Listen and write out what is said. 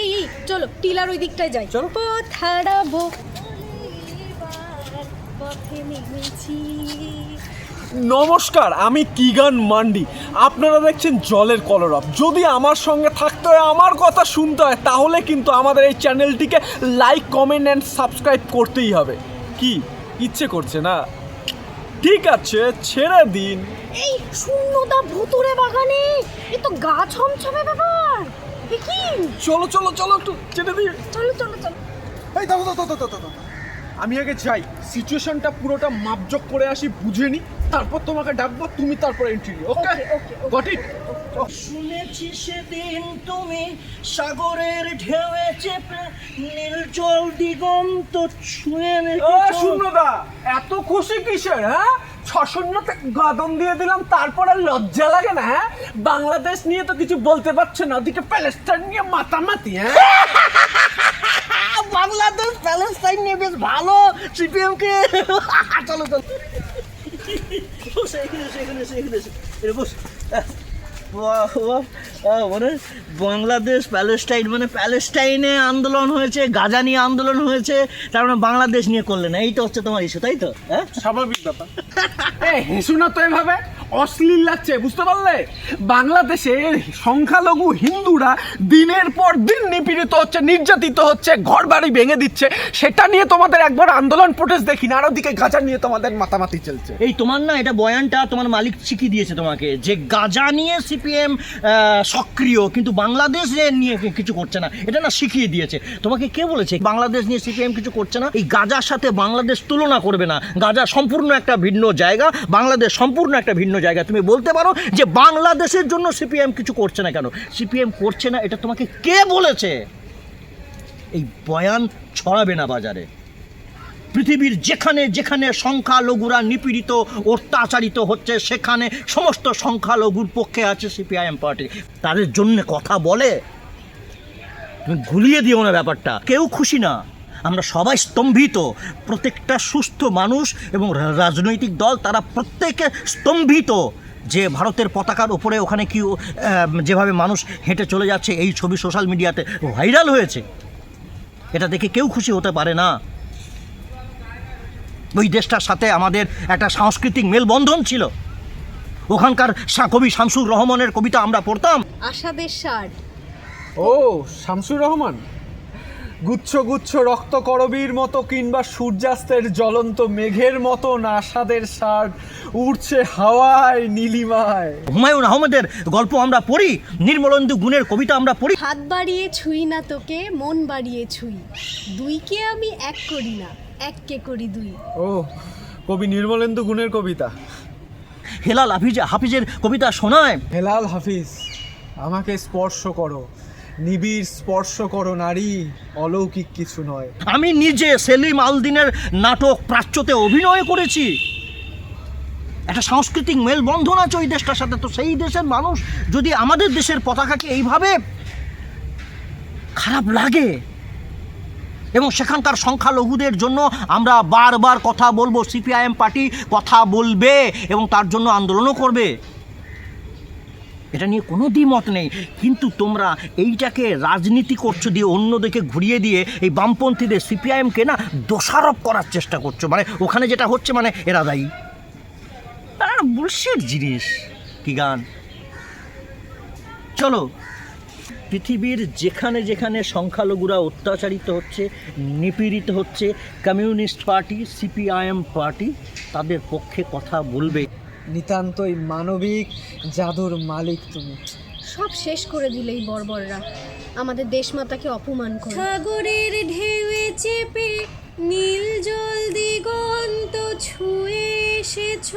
এই এই চলো টিলার ওই দিকটায় যাই। চলো। পথ হারাবো। পথে নেমেছি। নমস্কার আমি কিগান মান্ডি। আপনারা দেখছেন জলের কলরব। যদি আমার সঙ্গে থাকতে হয় আমার কথা শুনতে হয় তাহলে কিন্তু আমাদের এই চ্যানেলটিকে লাইক কমেন্ট অ্যান্ড সাবস্ক্রাইব করতেই হবে। কি? ইচ্ছে করছে না? ঠিক আছে ছেড়ে দিন। এই শূন্যতা ভুতুরে বাগানে এ তো গা ছমছমে ব্যাপার। কি? চলো চলো চলো একটু দিন চলো চলো চলো। এই দাও দাও দাও দাও দাও, দাও আমি আগে যাই। সিচুয়েশনটা পুরোটা মাপজোক করে আসি বুঝে নি। তারপর তোমাকে ডাকবো তুমি তারপর এন্ট্রি ওকে. গট ইট শুনেছি সেদিন তুমি সাগরের ঢেউয়ে চেপে নির্জল দিগন্ত ছুঁয়ে ও। শূন্যদা এত খুশি কিসের হ্যাঁ? ছশূন্যতে গদম দিয়ে দিলাম, তারপর আর লজ্জা লাগে না হ্যাঁ? বাংলাদেশ নিয়ে তো কিছু বলতে পারছে না, ওদিকে প্যালেস্টাইন নিয়ে মাতামাতি হ্যাঁ? বাংলাদেশ প্যালেস্টাইন নিয়ে বেশ ভালো সিপিএম কে চলো। চলো সেখানে সেখানে সেখানে বস। মানে বাংলাদেশ, প্যালেস্টাইন মানে প্যালেস্টাইনে আন্দোলন হয়েছে, গাজা নিয়ে আন্দোলন হয়েছে তারপরে মানে বাংলাদেশ নিয়ে করলে না। এইটা হচ্ছে তোমার ইস্যু তাই তো? হ্যাঁ? স্বাভাবিক ব্যাপার। হেসু না তো এভাবে। অশ্লীল লাগছে, বুঝতে পারলে? বাংলাদেশে সংখ্যালঘু হিন্দুরা দিনের পর দিন নিপীড়িত হচ্ছে, নির্যাতিত হচ্ছে ঘর বাড়ি ভেঙে দিচ্ছে। সেটা নিয়ে তোমাদের একবার আন্দোলন প্রোটেস্ট দেখি না, আর ওদিকে গাজা নিয়ে তোমাদের মাতামাতি চলছে। এই তোমার না এটা বয়ানটা তোমার মালিক শিখিয়ে দিয়েছে তোমাকে, যে গাজা নিয়ে সিপিএম সক্রিয়, কিন্তু বাংলাদেশ নিয়ে কিছু করছে না, এটা না শিখিয়ে দিয়েছে। তোমাকে কে বলেছে, বাংলাদেশ নিয়ে সিপিএম কিছু করছে না? এই গাজার সাথে বাংলাদেশ তুলনা করবে না। গাজা সম্পূর্ণ একটা ভিন্ন জায়গা, বাংলাদেশ সম্পূর্ণ একটা ভিন্ন জায়গা তুমি বলতে পারো যে বাংলাদেশের জন্য সিপিএম কিছু করছে না কেন? সিপিএম করছে না, এটা তোমাকে কে বলেছে? এই বয়ান ছড়াবে না বাজারে। পৃথিবীর যেখানে যেখানে সংখ্যালঘুরা নিপীড়িত, অত্যাচারিত হচ্ছে, সেখানে সমস্ত সংখ্যালঘুর পক্ষে আছে সিপিআইএম পার্টি। তাদের জন্য কথা বলে। তুমি গুলিয়ে দিও না ব্যাপারটা। কেউ খুশি না। আমরা সবাই স্তম্ভিত। প্রত্যেকটা সুস্থ মানুষ এবং রাজনৈতিক দল তারা প্রত্যেকে স্তম্ভিত। যে ভারতের পতাকার উপরে ওখানে কি যেভাবে মানুষ হেঁটে চলে যাচ্ছে এই ছবি সোশ্যাল মিডিয়াতে ভাইরাল হয়েছে। এটা দেখে কেউ খুশি হতে পারে না। ওই দেশটার সাথে আমাদের একটা সাংস্কৃতিক মেলবন্ধন ছিল। ওখানকার সা- কবি শামসুর রহমানের কবিতা আমরা পড়তাম। আশাদের ষাট। ও শামসুর রহমান? গুচ্ছ গুচ্ছ রক্ত করবীর মতো কিংবা সূর্যাস্তের জ্বলন্ত মেঘের মতো নাসাদের সার উড়ছে হাওয়ায় নীলিমায়। হুমায়ুন আহমেদের গল্প আমরা পড়ি নির্মলেন্দু গুণের কবিতা আমরা পড়ি। হাত বাড়িয়ে ছুঁই না তোকে মন বাড়িয়ে ছুঁই। দুইকে আমি এক করি না এককে করি দুই। ও কবি নির্মলেন্দু গুণের কবিতা। হেলাল হাফিজ হাফিজের কবিতা শোনায়। হেলাল হাফিজ আমাকে স্পর্শ করো। নিবিড় স্পর্শ করো নারী অলৌকিক কিছু নয়। আমি নিজে সেলিম আলদিনের নাটক প্রাচ্যতে অভিনয় করেছি। একটা সাংস্কৃতিক মেলবন্ধন আছে ওই দেশটার সাথে, তো সেই দেশের মানুষ যদি আমাদের দেশের পতাকাকে এইভাবে খারাপ লাগে এবং সেখানকার সংখ্যালঘুদের জন্য আমরা বারবার কথা বলব, সিপিআইএম পার্টি কথা বলবে এবং তার জন্য আন্দোলনও করবে। এটা নিয়ে কোনো দ্বিমত নেই। কিন্তু তোমরা এইটাকে রাজনীতি করছ দিয়ে অন্যদিকে ঘুরিয়ে দিয়ে এই বামপন্থীদের সিপিআইএমকে না দোষারোপ করার চেষ্টা করছ। মানে ওখানে যেটা হচ্ছে মানে এরা দায়ী। তারা বুলশিট জিনিস। কি গান? চলো। পৃথিবীর যেখানে যেখানে সংখ্যালঘুরা অত্যাচারিত হচ্ছে, নিপীড়িত হচ্ছে, কমিউনিস্ট পার্টি, সিপিআইএম পার্টি, তাদের পক্ষে কথা বলবে। নিতান্তই মানবিক জাদুর মালিক তুমি। সব শেষ করে দিলেই বর্বররা। আমাদের দেশমাতাকে অপমান করে। সাগরের ঢেউয়ে চেপে নীল জল দিগন্ত ছুঁয়ে এসেছ।